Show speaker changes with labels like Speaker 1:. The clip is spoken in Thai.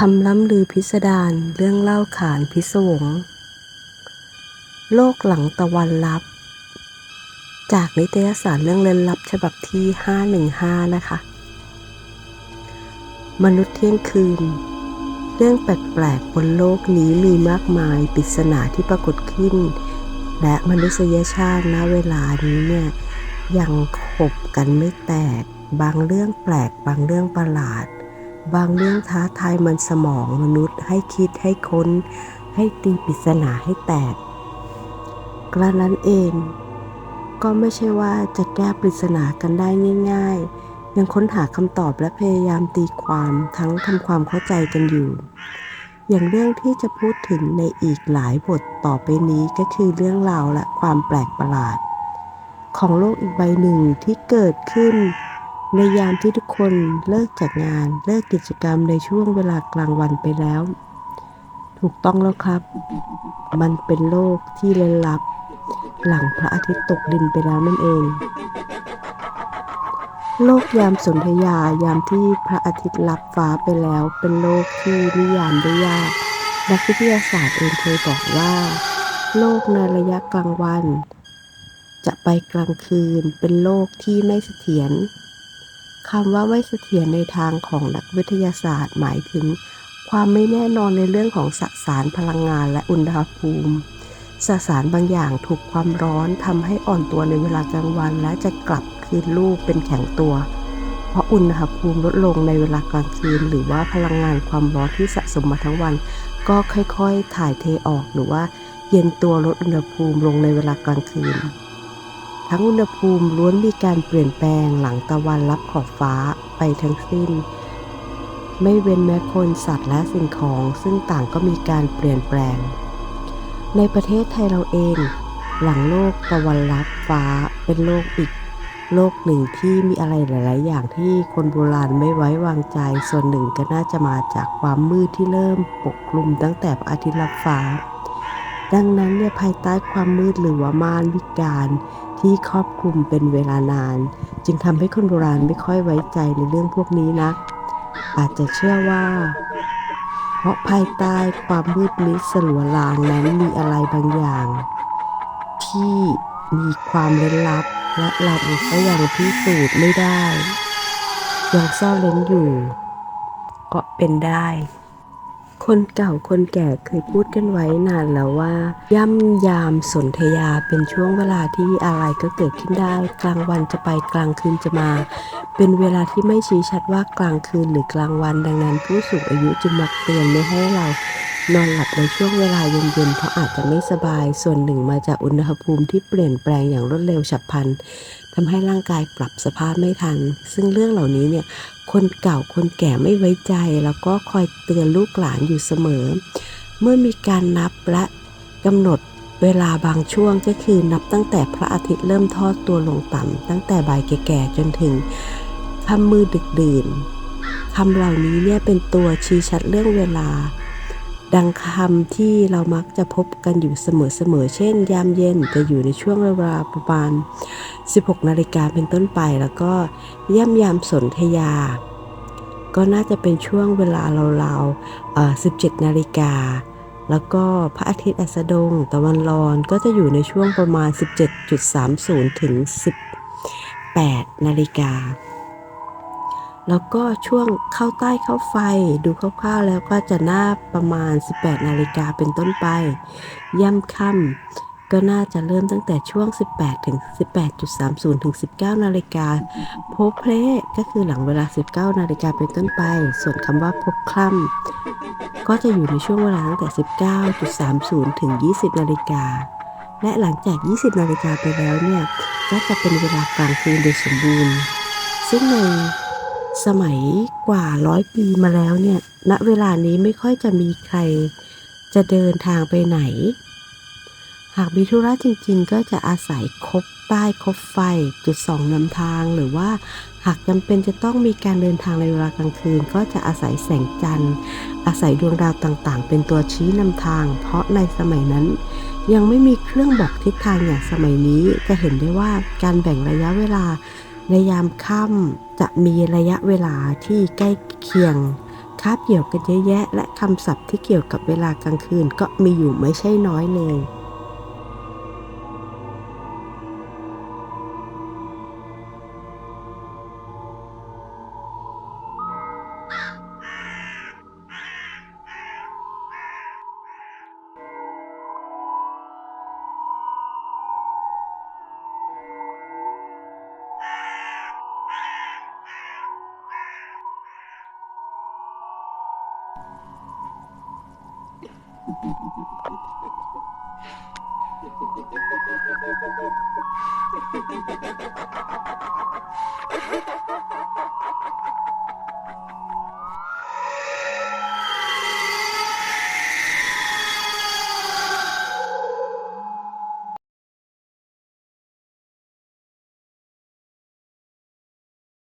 Speaker 1: คำล้ำลือพิสดารเรื่องเล่าขานพิศวง โลกหลังตะวันลับ จากนิตยสารเรื่องเล่นลับฉบับที่ 515 นะคะ มนุษย์เที่ยงคืน เรื่องแปลกๆบนโลกนี้มีมากมายปริศนาที่ปรากฏขึ้น และมนุษยชาติณเวลานี้เนี่ยยังขบกันไม่แตก บางเรื่องแปลกบางเรื่องประหลาด บางเรื่องท้าทายมันสมองมนุษย์ให้คิดให้ค้น ให้ตีปริศนาให้แตก กระนั้นเอง ก็ไม่ใช่ว่าจะแก้ปริศนากันได้ง่าย ๆ ยังค้นหาคำตอบและพยายามตีความทั้งทำความเข้าใจกันอยู่ อย่างเรื่องที่จะพูดถึงในอีกหลายบทต่อไปนี้ก็คือเรื่องราวและความแปลกประหลาด ของโลกอีกใบหนึ่งที่เกิดขึ้น ในยามที่ทุกคนเลิกจากงานเลิกกิจกรรมในช่วงเวลากลางวันไปแล้ว ถูกต้องแล้วครับ มันเป็นโลกที่ลึกลับ หลังพระอาทิตย์ตกดินไปแล้วนั่นเอง โลกยามสนธยายามที่พระอาทิตย์ลับฟ้าไปแล้ว เป็นโลกที่นิยามได้ยาก นักวิทยาศาสตร์เองเคยบอกว่า โลกในระยะกลางวัน จะไปกลางคืนเป็นโลกที่ไม่เสถียร คำว่าไม่เสถียรในทางของนักวิทยาศาสตร์ หมายถึง ความไม่แน่นอนในเรื่องของสสารพลังงานและอุณหภูมิสสารบางอย่างถูกความร้อนทำให้อ่อนตัวในเวลากลางวัน และจะกลับคืนรูปเป็นแข็งตัว เพราะอุณหภูมิลดลงในเวลากลางคืน หรือว่าพลังงานความร้อนที่สะสมมาทั้งวัน ก็ค่อยๆ ถ่ายเทออกหรือว่าเย็นตัวลดอุณหภูมิลงในเวลากลางคืน ทั้งอุณหภูมิล้วนมีการเปลี่ยนแปลงหลังตะวันรับขอบฟ้าไปทั้งสิ้น ไม่เว้นแม้คนสัตว์และสิ่งของซึ่งต่างก็มีการเปลี่ยนแปลง ในประเทศไทยเราเอง หลังโลกตะวันรับฟ้าเป็นโลกอีกโลกหนึ่งที่มีอะไรหลาย ๆ อย่างที่คนโบราณไม่ไว้วางใจ ส่วนหนึ่งก็น่าจะมาจากความมืดที่เริ่มปกคลุมตั้งแต่พระอาทิตย์ลับฟ้า ดังนั้นเนี่ยภายใต้ความมืดหรือว่าม่านวิการ ที่ครอบคลุมเป็นเวลานาน จึงทำให้คนโบราณไม่ค่อยไว้ใจในเรื่องพวกนี้นะอาจจะเชื่อว่า เพราะภายใต้ความมืดมิดสลัวลางนั้นมีอะไรบางอย่าง ที่มีความลึกลับและเราเองก็ยังพิสูจน์ไม่ได้ ยังซ่อนเล้นอยู่ ก็เป็นได้ คนเก่าคนแก่เคยพูดกันไว้นานแล้วว่า ย่ำยามสนธยาเป็นช่วงเวลาที่อะไรก็เกิดขึ้นได้ กลางวันจะไปกลางคืนจะมา เป็นเวลาที่ไม่ชี้ชัดว่ากลางคืนหรือกลางวันดังนั้น ผู้สูงอายุจึงมักเตือนไม่ให้เรานอนหลับในช่วงเวลาเย็นๆเพราะอาจจะไม่สบาย ส่วนหนึ่งมาจากอุณหภูมิที่เปลี่ยนแปลงอย่างรวดเร็วฉับพลัน ทำให้ร่างกายปรับสภาพไม่ทัน ซึ่งเรื่องเหล่านี้เนี่ยคนเก่าคนแก่ไม่ไว้ใจ แล้วก็คอยเตือนลูกหลานอยู่เสมอ เมื่อมีการนับและกำหนดเวลาบางช่วงก็คือนับตั้งแต่พระอาทิตย์เริ่มทอดตัวลงต่ำตั้งแต่บ่ายแก่ๆจนถึงค่ำมืดดึกดื่นคำเหล่านี้เนี่ยเป็นตัวชี้ชัดเรื่องเวลา ดังคำที่เรามักจะพบกันอยู่เสมอๆ เช่น ยามเย็นจะอยู่ในช่วงเวลาประมาณ 16 นาฬิกาเป็นต้นไป แล้วก็ย่ำยามสนธยา ก็น่าจะเป็นช่วงเวลาราวๆ17 นาฬิกา แล้วก็พระอาทิตย์อัสดงตะวันรอนก็จะอยู่ในช่วงประมาณ 17.30 ถึง 18 นาฬิกา แล้วก็ช่วงเข้าใต้เข้าไฟดูคร่าวๆแล้วก็จะน่าประมาณ 18 นาฬิกาเป็นต้นไป ย่ำค่ำก็น่าจะเริ่มตั้งแต่ช่วง 18 ถึง 18.30 ถึง 19 นาฬิกาโพเพลก็คือหลังเวลา 19 นาฬิกาเป็นต้นไป ส่วนคำว่าพบค่ำก็จะอยู่ในช่วงเวลาตั้งแต่ 19.30 ถึง 20 นาฬิกาและหลังจาก 20 นาฬิกาไปแล้วเนี่ย ก็จะเป็นเวลากลางคืนโดยสมบูรณ์ ซึ่งใน สมัยกว่าร้อยปีมาแล้วเนี่ย ณ เวลานี้ไม่ค่อยจะมีใครจะเดินทางไปไหน หากมีธุระจริงๆ ก็จะอาศัยคบป้ายคบไฟ จุดส่องนำทางหรือว่าหากจำเป็นจะต้องมีการเดินทางในเวลากลางคืน ก็จะอาศัยแสงจันทร์ อาศัยดวงดาวต่างๆ เป็นตัวชี้นำทาง เพราะในสมัยนั้น ยังไม่มีเครื่องบอกทิศทางอย่างสมัยนี้จะเห็นได้ว่าการแบ่งระยะเวลา ในยามค่ำจะมีระยะเวลาที่ใกล้เคียงคาบเกี่ยวกันเยอะแยะ และคำศัพท์ที่เกี่ยวกับเวลากลางคืนก็มีอยู่ไม่ใช่น้อยเลย
Speaker 2: Ha ha ha ha ha!